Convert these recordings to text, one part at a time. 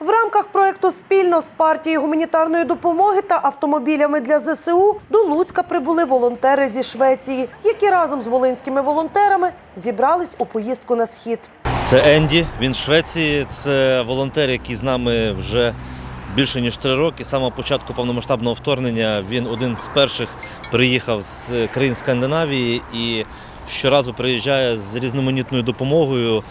В рамках проекту спільно з партією гуманітарної допомоги та автомобілями для ЗСУ до Луцька прибули волонтери зі Швеції, які разом з волинськими волонтерами зібрались у поїздку на схід. Це Енді, він з Швеції. Це волонтер, який з нами вже більше ніж три роки. Самого початку повномасштабного вторгнення він один з перших приїхав з країн Скандинавії і щоразу приїжджає з різноманітною допомогою,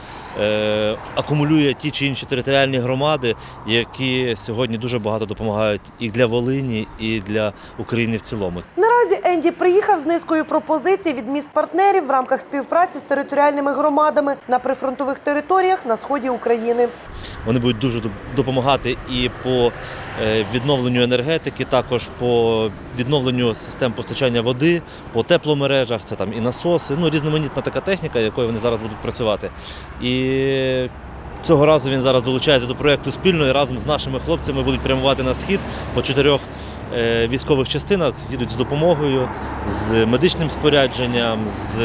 акумулює ті чи інші територіальні громади, які сьогодні дуже багато допомагають і для Волині, і для України в цілому. Наразі Енді приїхав з низкою пропозицій від міст партнерів в рамках співпраці з територіальними громадами на прифронтових територіях на сході України. Вони будуть дуже допомагати і по е, відновленню енергетики, також по відновленню систем постачання води, по тепломережах, це там і насоси, ну різноманітна така техніка, якою вони зараз будуть працювати. І цього разу він зараз долучається до проєкту спільно і разом з нашими хлопцями будуть прямувати на схід по чотирьох е, військових частинах, їдуть з допомогою, з медичним спорядженням, з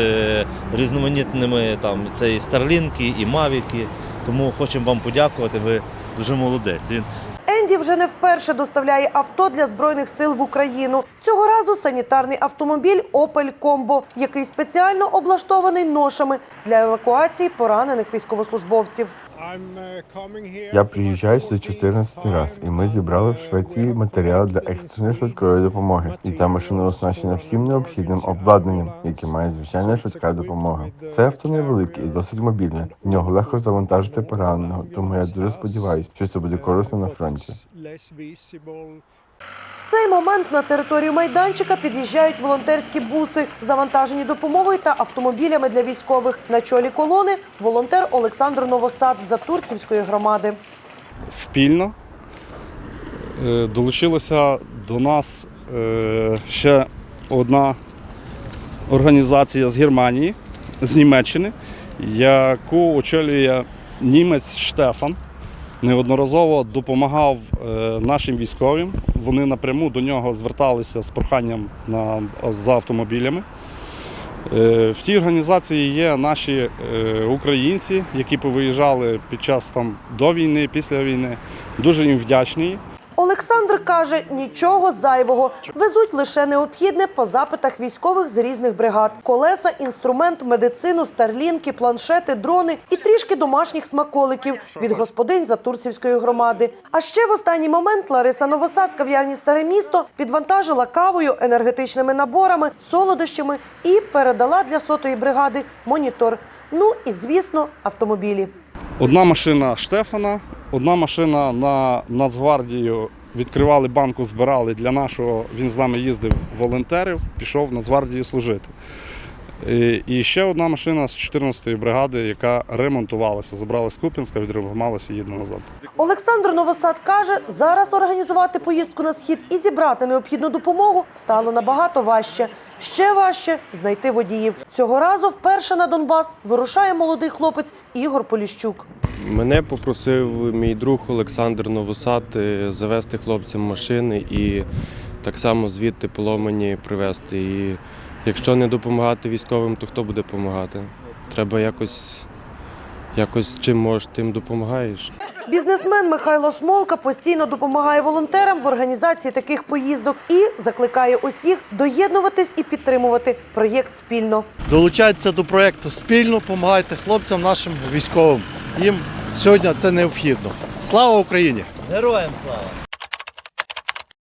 різноманітними там це і старлінки, і мавіки. Тому хочемо вам подякувати. Ви дуже молодець. Він Енді вже не вперше доставляє авто для збройних сил в Україну. Цього разу санітарний автомобіль Opel Combo, який спеціально облаштований ношами для евакуації поранених військовослужбовців. Я приїжджаю сюди 14 раз, і ми зібрали в Швеції матеріал для екстреної швидкої допомоги. І ця машина оснащена всім необхідним обладнанням, яке має звичайна швидка допомога. Це авто невелике і досить мобільне. В нього легко завантажити пораненого, тому я дуже сподіваюся, що це буде корисно на фронті. В цей момент на територію майданчика під'їжджають волонтерські буси, завантажені допомогою та автомобілями для військових. На чолі колони волонтер Олександр Новосад з Затурцівської громади. спільно. Е, Долучилася до нас е, ще одна організація з Германії, з Німеччини, яку очолює німець Штефан. Неодноразово допомагав е, нашим військовим. Вони напряму до нього зверталися з проханням на, за автомобілями. Е, В тій організації є наші е, українці, які повиїжджали під час там до війни, після війни. Дуже їм вдячний. Олександр каже, нічого зайвого. Везуть лише необхідне по запитах військових з різних бригад: колеса, інструмент, медицину, старлінки, планшети, дрони і трішки домашніх смаколиків від господинь Затурцівської громади. А ще в останній момент Лариса Новосад з кав'ярні Старе місто підвантажила кавою, енергетичними наборами, солодощами і передала для сотої бригади монітор. Ну і звісно, автомобілі. Одна машина Штефана, одна машина на Нацгвардію. Відкривали банку, збирали для нашого. Він з нами їздив волонтерів, пішов в Нацгвардію служити. І- І ще одна машина з 14-ї бригади, яка ремонтувалася, забрала з Купінська, відремонтувалася і їде назад. Олександр Новосад каже, зараз організувати поїздку на схід і зібрати необхідну допомогу стало набагато важче. Ще важче знайти водіїв. Цього разу вперше на Донбас вирушає молодий хлопець Ігор Поліщук. Мене попросив мій друг Олександр Новосад е, завести хлопцям машини і так само звідти поломані привезти. І якщо не допомагати військовим, то хто буде допомагати? Треба якось, якось чим можеш, тим допомагаєш. Бізнесмен Михайло Смолка постійно допомагає волонтерам в організації таких поїздок і закликає усіх доєднуватись і підтримувати проєкт спільно. долучайтеся до проєкту спільно, допомагайте хлопцям нашим військовим. Їм сьогодні це необхідно. Слава Україні! героям слава!